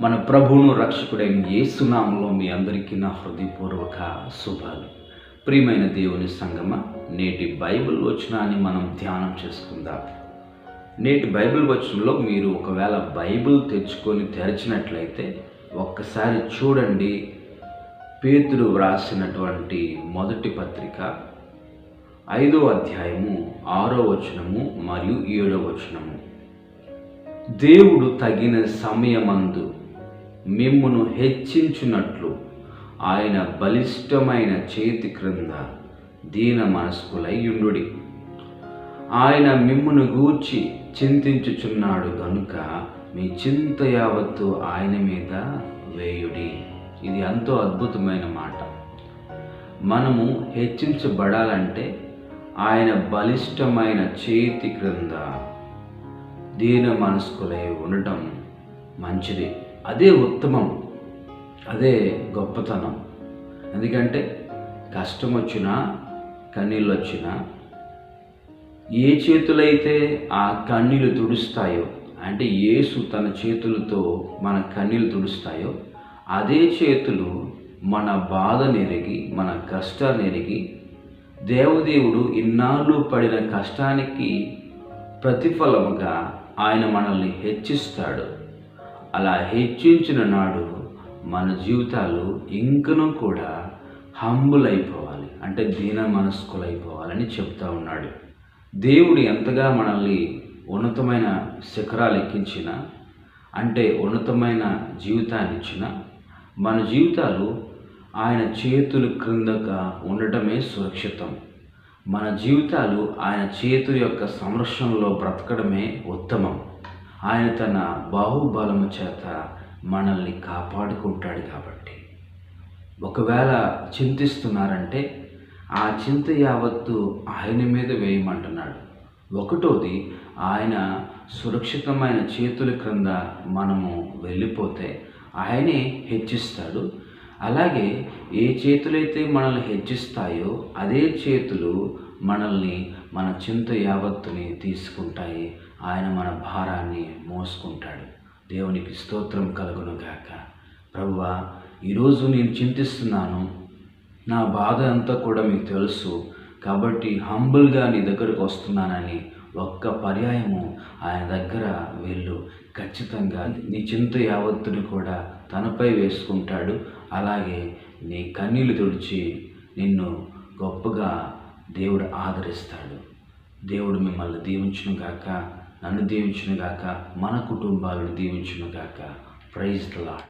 మన ప్రభువును రక్షకుడైన యేసునామంలో మీ అందరికీ నా హృదయపూర్వక శుభాలు. ప్రియమైన దేవుని సంగమ నేటి బైబిల్ వచనాన్ని మనం ధ్యానం చేసుకుందాం. నేటి బైబిల్ వచనంలో మీరు ఒకవేళ బైబిల్ తెచ్చుకొని తెరిచినట్లయితే ఒక్కసారి చూడండి. పేతుడు వ్రాసినటువంటి మొదటి పత్రిక ఐదో అధ్యాయము ఆరో వచనము మరియు ఏడో వచనము. దేవుడు తగిన సమయమందు మిమ్మును హెచ్చించున్నట్లు ఆయన బలిష్టమైన చేతి క్రింద దీన మనస్కులయ్యుండుడి. ఆయన మిమ్మును గూర్చి చింతించుచున్నాడు కనుక మీ చింత యావత్తు ఆయన మీద వేయుడి. ఇది ఎంతో అద్భుతమైన మాట. మనము హెచ్చించబడాలంటే ఆయన బలిష్టమైన చేతి క్రింద దీన మనస్కులై ఉండటం మంచిది. అదే ఉత్తమం అదే గొప్పతనం. ఎందుకంటే కష్టం వచ్చినా కన్నీళ్ళు వచ్చినా ఏ చేతులైతే ఆ కన్నీళ్ళు తుడుస్తాయో అంటే యేసు తన చేతులతో మన కన్నీళ్ళు తుడుస్తాయో అదే చేతులు మన బాధ నెరిగి మన కష్టాన్ని ఎరిగి దేవదేవుడు ఇన్నాళ్ళు పడిన కష్టానికి ప్రతిఫలముగా ఆయన మనల్ని హెచ్చిస్తాడు. అలా హెచ్చించిన నాడు మన జీవితాలు ఇంకనూ కూడా హంబుల్ అయిపోవాలి అంటే దీన మనస్కులైపోవాలని చెప్తా ఉన్నాడు. దేవుడు ఎంతగా మనల్ని ఉన్నతమైన శిఖరాలు ఎక్కించిన అంటే ఉన్నతమైన జీవితాన్ని ఇచ్చిన మన జీవితాలు ఆయన చేతుల క్రిందగా ఉండటమే సురక్షితం. మన జీవితాలు ఆయన చేతు యొక్క సంరక్షణలో బ్రతకడమే ఉత్తమం. ఆయన తన బాహుబలము చేత మనల్ని కాపాడుకుంటాడు కాబట్టి. ఒకవేళ చింతిస్తున్నారంటే ఆ చింత యావత్తు ఆయన మీద వేయమంటున్నాడు. ఒకటోది ఆయన సురక్షితమైన చేతుల క్రింద మనము వెళ్ళిపోతే ఆయనే హెచ్చిస్తాడు. అలాగే ఏ చేతులైతే మనల్ని హెచ్చిస్తాయో అదే చేతులు మనల్ని మన చింత యావత్తుని తీసుకుంటాయి. ఆయన మన భారాన్ని మోసుకుంటాడు. దేవునికి స్తోత్రం కలుగును గాక ప్రభువా ఈరోజు నేను చింతిస్తున్నాను. నా బాధ అంతా కూడా మీకు తెలుసు. కాబట్టి హంబుల్గా నీ దగ్గరకు వస్తున్నానని ఒక్క పర్యాయము ఆయన దగ్గర వెళ్ళు. ఖచ్చితంగా నీ చింత యావత్తుని కూడా తనపై వేసుకుంటాడు. అలాగే నీ కన్నీళ్ళు తుడిచి నిన్ను గొప్పగా దేవుడు ఆదరిస్తాడు. దేవుడు మిమ్మల్ని దీవించును గాక నన్ను దీవించును గాక మన కుటుంబాలను దీవించును గాక ప్రైజ్ లాడ్